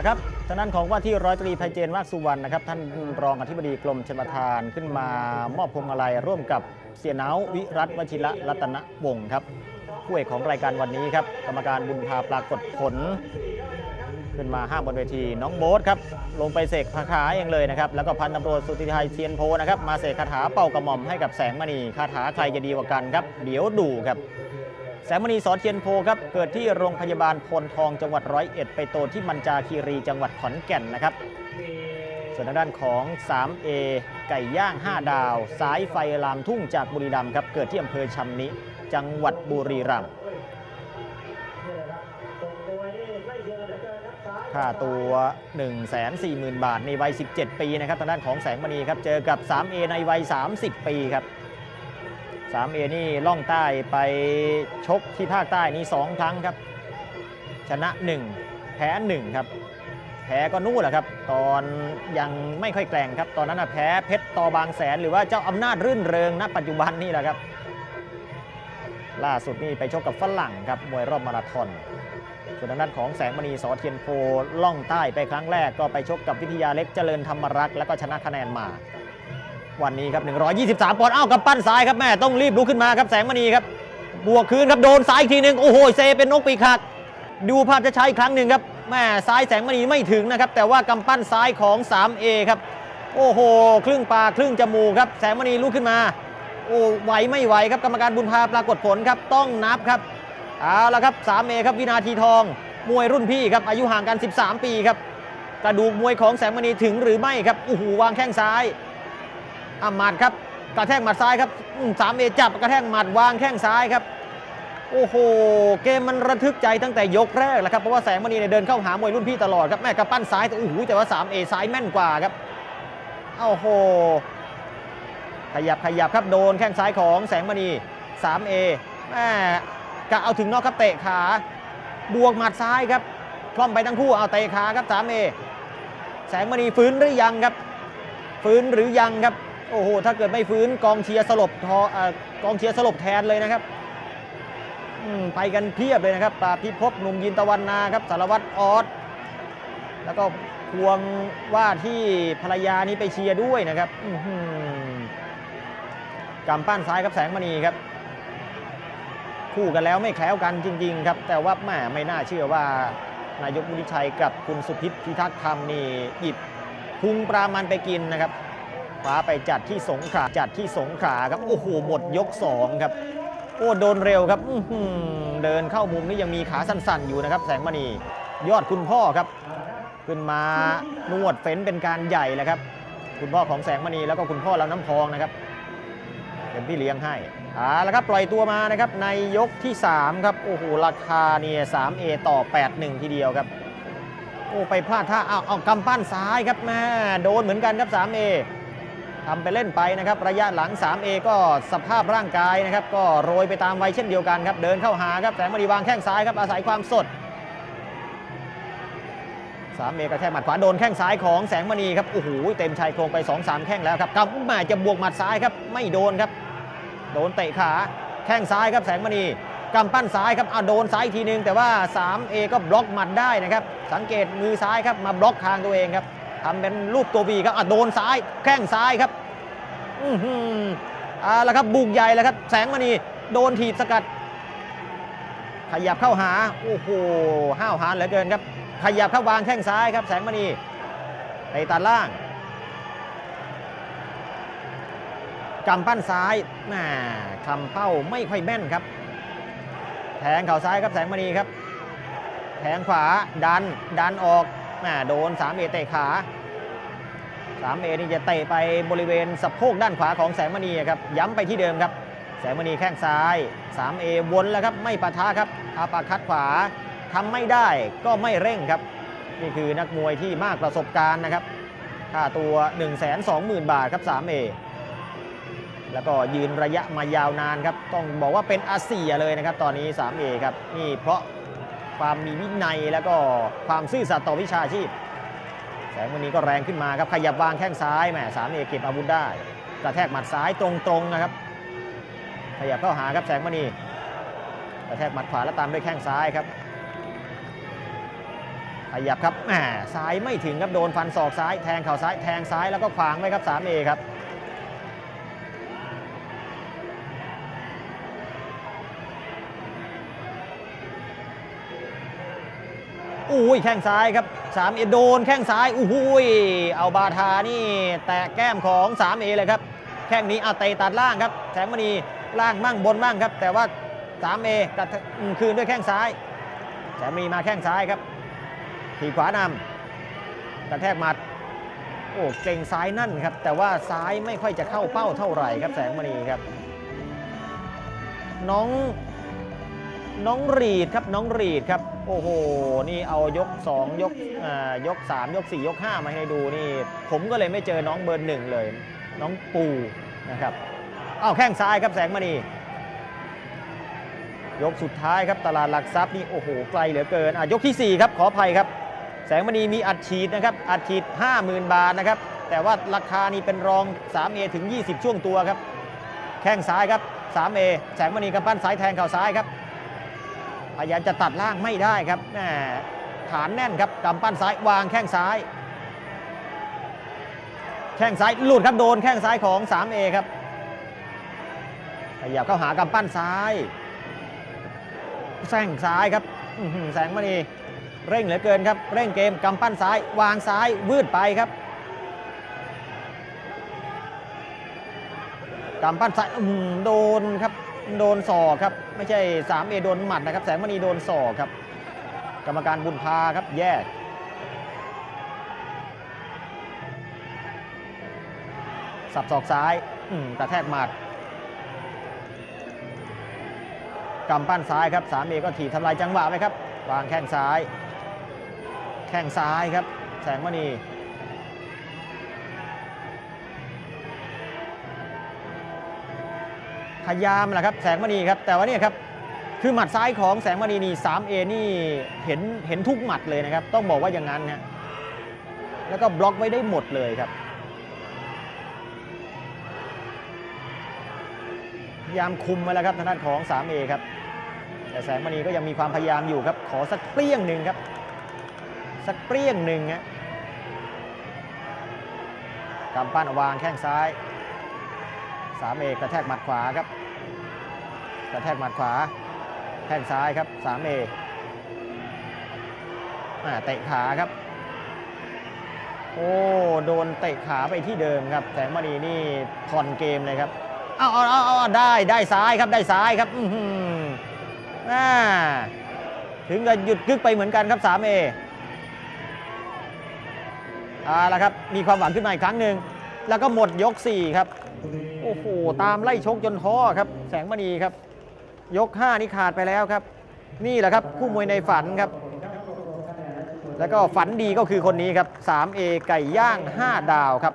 นะครับทางด้านของว่าที่ร้อยตรีไพเจนวากสุวรรณนะครับท่านรองอธิบดีกรมชลประทานขึ้นมามอบพวงมาลัยร่วมกับเสียเนาวิรัตวชิระรัตนวงศ์ครับผู้เอกของรายการวันนี้ครับกรรมการบุญพาปรากฏผล ขึ้นมาห้ามบนเวทีน้องโบ๊ทครับลงไปเสกคาถาเองเลยนะครับแล้วก็พันตำรวจสุติชัยเทียนโพนะครับมาเสกคาถาเป่ากระหม่อมให้กับแสงมณีคาถาใครจะดีกว่ากันครับเดี๋ยวดูครับ แสงมณีสอนเทียนโพครับเกิดที่โรงพยาบาลพลทองจังหวัดร้อยเอ็ดไปโตที่มันจาคีรีจังหวัดขอนแก่นนะครับ ส่วนทางด้านของ 3A ไก่ย่าง 5 ดาว สายไฟลามทุ่งจากบุรีรัมย์ครับเกิดที่อำเภอชำนิ จังหวัดบุรีรัมย์ค่าตัว 140,000 บาทในวัย 17 ปีนะครับทางด้านของแสงมณีครับเจอกับ 3A ในวัย 30 ปีครับ 3A นี่ล่องใต้ไปชกที่ภาคใต้นี่2ครั้งครับ ชนะ 1 แพ้ 1 ครับ แพ้ก็นู่นแหละครับ ตอนยังไม่ค่อยแกร่งครับ ตอนนั้นนะแพ้เพชรตอบางแสน หรือว่าเจ้าอำนาจรื่นเริงณปัจจุบันนี่แหละครับ ล่าสุดนี่ไปชกกับฝรั่งครับมวยรอบมาราธอนส่วนทางด้านของแสงมณีสอเทียนโพล่องใต้ไปครั้งแรกก็ไปชกกับวิทยาเล็กเจริญธรรมรักษ์แล้วก็ชนะคะแนนมา วันนี้ครับ 123 ปอนด์เอ้ากับปั้นซ้ายครับแม่ต้องรีบลุกขึ้นมาครับแสงมณีครับ บวกคืนครับโดนซ้ายอีกทีหนึ่งโอ้โหเซเป็นนกปีกหักดูภาพจะใช้อีกครั้งหนึ่งครับแม่ซ้ายแสงมณีไม่ถึงนะครับ แต่ว่ากำปั้นซ้ายของ 3A ครับ โอ้โห ครึ่งปากครึ่งจมูกครับ แสงมณีลุกขึ้นมา โอ้ไหวไม่ไหวครับกรรมการบุญพาปรากฏผลครับ ต้องนับครับเอาละครับ 3A ครับวินาทีทอง มวยรุ่นพี่ครับอายุห่างกัน 13 ปีครับกระดูกมวยของแสงมณีถึงหรือไม่ครับโอ้โหวางแข้งซ้าย อะหมัดครับกระแทกหมัดซ้ายครับสามเอจับกระแทกหมัดวางแข้งซ้ายครับ โอ้โห เกมมันระทึกใจตั้งแต่ยกแรกแหละครับเพราะว่าแสงมณีเนี่ยเดินเข้าหามวยรุ่นพี่ตลอดครับแม่กระปั้นซ้ายแต่โอ้โหแต่ว่า 3A ซ้ายแม่นกว่าครับโอ้โห ขยับขยับครับโดนแข้งซ้ายของแสงมณี 3A แม่กะเอาถึงนอกครับเตะขาบวกหมัดซ้ายครับคล่อมไปทั้งคู่เอาเตะขาครับ 3A แสงมณีฟื้นหรือยังครับ ฟื้นหรือยังครับ โอ้โห ถ้าเกิดไม่ฟื้นกองเชียร์สลบทออ่อกองเชียร์สลบแทนเลยนะครับอืมไปกันเพียบเลยนะครับปราพิภพหนุ่มยินตะวันนาครับสารวัตรออสแล้วก็ควงว่าที่ภรรยานี้ไปเชียร์ด้วยนะครับอื้อหือกำปั้นซ้ายครับแสงมณีครับ คู่กันแล้วไม่แคล้วกันจริง ๆ ครับ แต่ว่าแหมไม่น่าเชื่อว่านายกวุฒิชัยกับคุณสุพิษพิทักษ์ธรรมนี่หยิบพุงปลามันไปกินนะครับ คว้าไปจัดที่สงขลาจัดที่สงขลาครับโอ้โหหมดยก 2 ครับ โอ้โดนเร็วครับเดินเข้ามุมนี่ยังมีขาสั้นๆ อยู่นะครับ แสงมณียอดคุณพ่อครับ ขึ้นมานวดเฟ้นเป็นการใหญ่เลยครับ คุณพ่อของแสงมณีแล้วก็คุณพ่อลำน้ำพองนะครับ เป็นพี่เลี้ยงให้อ่าแล้วครับปล่อยตัวมานะครับในยกที่ 3 ครับโอ้โหราคาเนี่ย 3A ต่อ 8-1 ทีเดียวครับโอ้ไปพลาดท่าเอาเอากำปั้นซ้ายครับแม่โดนเหมือนกันครับ 3A ทำไปเล่นไปนะครับ ระยะหลัง 3A ก็สภาพร่างกายนะครับ ก็โรยไปตามวัยเช่นเดียวกันครับ เดินเข้าหาครับแสงมณีวางแข้งซ้ายครับ อาศัยความสด 3A กระแทกหมัดขวาโดนแข้งซ้ายของแสงมณีครับ โอ้โห เต็มชายโครงไป 2-3 แข้งแล้วครับกำมาจะบวกหมัดซ้ายครับ ไม่โดนครับ โดนเตะขา แข้งซ้ายครับแสงมณีกำปั้นซ้ายครับเอาโดนซ้ายอีกทีนึง แต่ว่า 3A ก็บล็อกหมัดได้นะครับ สังเกตมือซ้ายครับ มาบล็อกทางตัวเองครับทำเป็นรูปตัววีครับอะโดนซ้าย แข้งซ้ายครับ อือหือเอาละครับบุกใหญ่แล้วครับ แสงมณีโดนถีบสกัด ขยับเข้าหา โอ้โหห้าวหาญเหลือเกินครับ ขยับเข้าวางแข้งซ้ายครับ แสงมณีไปตัดล่างกำปั้นซ้ายแหม่คำเป้าไม่ค่อยแม่นครับ แทงเข่าซ้ายครับแสงมณีครับ แทงขวาดันดันออกแหม่โดน3เอเตะขา 3เอนี่จะเตะไปบริเวณสะโพกด้านขวาของแสงมณีครับย้ำไปที่เดิมครับ แสงมณีแข้งซ้าย3เอวนแล้วครับไม่ปะทะครับอาปาคัดขวาทำไม่ได้ก็ไม่เร่งครับ นี่คือนักมวยที่มากประสบการณ์นะครับค่าตัว 120,000 บาทครับ 3A แล้วก็ยืนระยะมายาวนานครับ ต้องบอกว่าเป็นอาเซียเลยนะครับ ตอนนี้ 3A ครับ นี่เพราะความมีวินัยแล้วก็ความซื่อสัตย์ต่อวิชาชีพ แสงวันนี้ก็แรงขึ้นมาครับขยับวางแข้งซ้ายแหมสามเอก็บอาวุธได้กระแทกหมัดซ้ายตรงๆนะครับ ขยับเข้าหาครับแสงมณีกระแทกหมัดขวาแล้วตามด้วยแข้งซ้ายครับ ขยับครับแหมซ้ายไม่ถึงครับโดนฟันศอกซ้าย แทงเข่าซ้ายแทงซ้ายแล้วก็ขวางไว้ครับสามเอครับ อุ้ยแข้งซ้ายครับ 3A โดนแข้งซ้ายอุ้ยเอาบาทานี่ แตะแก้มของ 3A เลยครับแข้งนี้เอาเตะตัดล่างครับแสงมณีล่างมั่งบนมั่งครับ แต่ว่า 3A กัดคืนด้วยแข้งซ้าย แสงมณีมาแข้งซ้ายครับทีขวานำกระแทกหมัดโอ้เก่งซ้ายนั่นครับ แต่ว่าซ้ายไม่ค่อยจะเข้าเป้าเท่าไหร่ครับแสงมณีครับ น้อง น้องรีดครับน้องรีดครับโอ้โหนี่เอายก 2 ยกอ่ายก 3 ยก 4 ยก 5 มาให้ดูนี่ ผมก็เลยไม่เจอน้องเบอร์หนึ่งเลย น้องปูนะครับเอาวแข้งซ้ายครับแสงมณียกสุดท้ายครับตลาดหลักทรัพย์นี่โอ้โหไกลเหลือเกินอะยกทีสี่ 4 ครับขออภัยครับ แสงมณีมีอัดฉีดนะครับอัดฉีด 50,000 บาทนะครับแต่ว่าราคานี่เป็นรอง 3A ถึง 20 ช่วงตัวครับ แข้งซ้ายครับ 3A แสงมณีกำปั้นซ้ายแทงเข่าซ้ายครับ พยายามจะตัดล่างไม่ได้ครับแหมฐานแน่นครับกำปั้นซ้ายวางแข้งซ้าย แข้งซ้ายหลุดครับโดนแข้งซ้ายของ 3A ครับขยับเข้าหากำปั้นซ้ายแซงซ้ายครับแสงมณีเร่งเหลือเกินครับ เร่งเกมกำปั้นซ้าย วางซ้ายวืดไปครับกำปั้นซ้ายโดนครับ โดนศอกครับ ไม่ใช่ 3A โดนหมัดนะครับ แสงมณีโดนศอกครับ กรรมการบุญพาครับแยกสับศอกซ้ายอืมกระแทกหมัดกำปั้นซ้ายครับ 3A ก็ถีบทำลายจังหวะไปครับ วางแข้งซ้าย แข้งซ้ายครับ แสงมณี พยายามแหละครับแสงมณีครับแต่ว่านี่ครับคือหมัดซ้ายของแสงมณีนี่ 3A นี่เห็นเห็นทุกหมัดเลยนะครับ ต้องบอกว่าอย่างนั้นนะแล้วก็บล็อกไว้ได้หมดเลยครับพยายามคุมมาแล้วครับทางด้านของ 3A ครับแต่แสงมณีก็ยังมีความพยายามอยู่ครับ ขอสักเปรี้ยงหนึ่งครับ สักเปรี้ยงหนึ่งฮะกำปั้นวางแข้งซ้าย สามเอกกระแทกหมัดขวาครับ กระแทกหมัดขวาแข้งซ้ายครับสามเออ่าเตะขาครับ โอ้โดนเตะขาไปที่เดิมครับแสงมณีนี่ผ่อนเกมเลยครับเอาเอาเอาได้ได้ซ้ายครับได้ซ้ายครับอือหืออ่าถึงกับหยุดกึกไปเหมือนกันครับสามเอเอาละครับมีความหวังขึ้นมาอีกครั้งหนึ่งแล้วก็หมดยก4ครับ อ้โห ตามไล่ชกจนท้อครับ แสงมณีครับ ยก 5 นี่ขาดไปแล้วครับ นี่แหละครับ คู่มวยในฝันครับ แล้วก็ฝันดีก็คือคนนี้ครับ 3A ไก่ย่าง 5 ดาวครับ